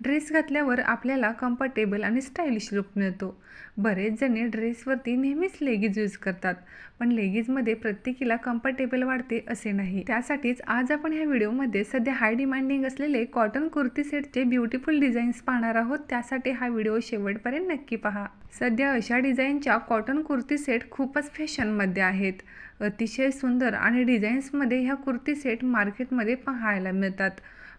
Dress घातल्यावर आपल्याला comfortable आणि स्टायलिश लुक मिळतो. बरेच जणी ड्रेसवरती नेहमीच लेगीज यूज करतात पण लेगीजमध्ये प्रत्येकीला कम्फर्टेबल वाढते असे नाही. त्यासाठीच आज आपण ह्या व्हिडिओमध्ये सध्या हाय डिमांडिंग असलेले कॉटन कुर्ती सेटचे ब्युटिफुल डिझाईन्स पाहणार आहोत. त्यासाठी हा व्हिडिओ शेवटपर्यंत नक्की पहा. सध्या अशा डिझाईनच्या कॉटन कुर्ती सेट खूपच फॅशनमध्ये आहेत. अतिशय सुंदर आणि डिझाईन्समध्ये ह्या कुर्ती सेट मार्केटमध्ये पाहायला मिळतात.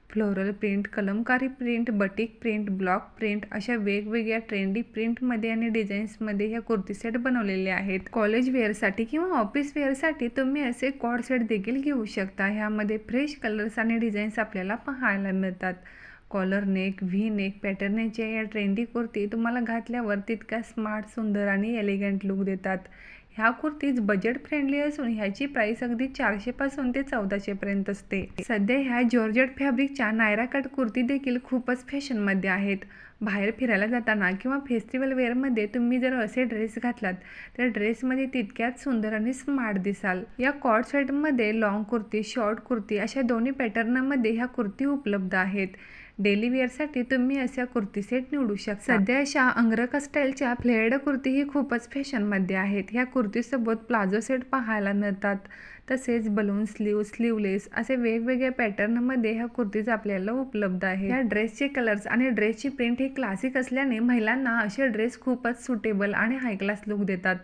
Floral print kalamkari print batik print block print अशा वेगवेगळ्या ट्रेंडी प्रिंटमध्ये आणि डिझाईन्समध्ये ह्या कुर्ती सेट बनवलेले आहेत. कॉलेज वेअरसाठी किंवा ऑफिस वेअरसाठी तुम्ही असे कॉड सेट देखील घेऊ शकता. ह्यामध्ये फ्रेश कलर्स आणि डिझाईन्स आपल्याला पाहायला मिळतात. कॉलर नेक व्ही नेक पॅटर्नच्या या ट्रेंडी कुर्ती तुम्हाला घातल्यावर तितक्या स्मार्ट सुंदर आणि एलिगंट लुक देतात. ह्या कुर्तीज बजेट फ्रेंडली असून ह्याची प्राइस अगदी चारशेपासून ते चौदाशेपर्यंत असते. सध्या ह्या जॉर्जेट फॅब्रिकच्या नायरा कट कुर्ती देखील खूपच फॅशनमध्ये आहेत. बाहेर फिरायला जाताना किंवा फेस्टिवल वेअरमध्ये तुम्ही जर असे ड्रेस घातलात तर ड्रेसमध्ये तितक्याच सुंदर आणि स्मार्ट दिसाल. या कॉट सेटमध्ये लॉंग कुर्ती शॉर्ट कुर्ती अशा दोन्ही पॅटर्नमध्ये ह्या कुर्ती उपलब्ध आहेत. डेली वेअरसाठी तुम्ही अशा कुर्ती सेट निवडू शकता. सध्या अशा अंगरका स्टाईलच्या फ्लेअर्ड कुर्ती ही खूपच फॅशनमध्ये आहेत. ह्या कुर्ती कुर्तीसोबत प्लाझो सेट पाहायला मिळतात. तसेच बलून स्लीव स्लीवलेस असे वेगवेगळ्या पॅटर्नमध्ये ह्या कुर्तीज आपल्याला उपलब्ध आहे या ड्रेसचे कलर्स आणि ड्रेसची प्रिंट ही क्लासिक असल्याने महिलांना असे ड्रेस खूपच सुटेबल आणि हाय क्लास लुक देतात.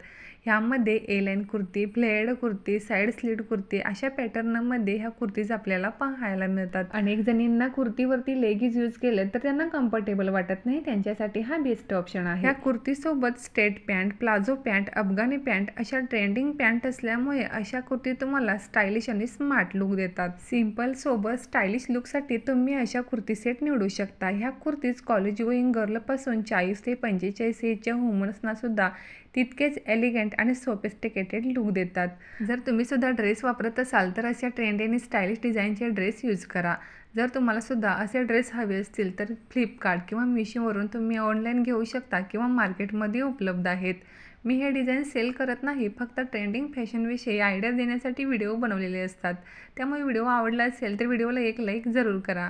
ह्यामध्ये A line kurti flared kurti side slit kurti अशा पॅटर्नमध्ये ह्या कुर्तीज आपल्याला पाहायला मिळतात. अनेक जणींना कुर्तीवरती लेगीज यूज केलं तर त्यांना कम्फर्टेबल वाटत नाही. त्यांच्यासाठी हा बेस्ट ऑप्शन आहे. ह्या कुर्तीसोबत straight pant palazzo pant Afghani pant अशा ट्रेंडिंग पॅन्ट असल्यामुळे अशा कुर्ती तुम्हाला स्टायलिश आणि स्मार्ट लुक देतात. सिंपल सोबत स्टायलिश लुकसाठी तुम्ही अशा कुर्ती सेट निवडू शकता. ह्या कुर्तीज कॉलेज गोईंग गर्लपासून चाळीस ते पंचेचाळीस एजच्या वुमन्सना सुद्धा तितकेच एलिगंट आणि सोफिस्टिकेटेड लुक देतात. जर तुम्ही सुद्धा ड्रेस वापरत असाल तर अशा ट्रेंडी आणि स्टायलिश डिझाईनचे ड्रेस यूज करा. जर तुम्हाला सुद्धा असे ड्रेस हवे असतील तर फ्लिपकार्ट किंवा मिशोवरून तुम्ही ऑनलाईन घेऊ शकता किंवा मार्केटमध्ये उपलब्ध आहेत. मी हे डिझाईन सेल करत नाही फक्त ट्रेंडिंग फॅशनविषयी आयडिया देण्यासाठी व्हिडिओ बनवलेले असतात. त्यामुळे व्हिडिओ आवडला असेल तर व्हिडिओला एक लाईक जरूर करा.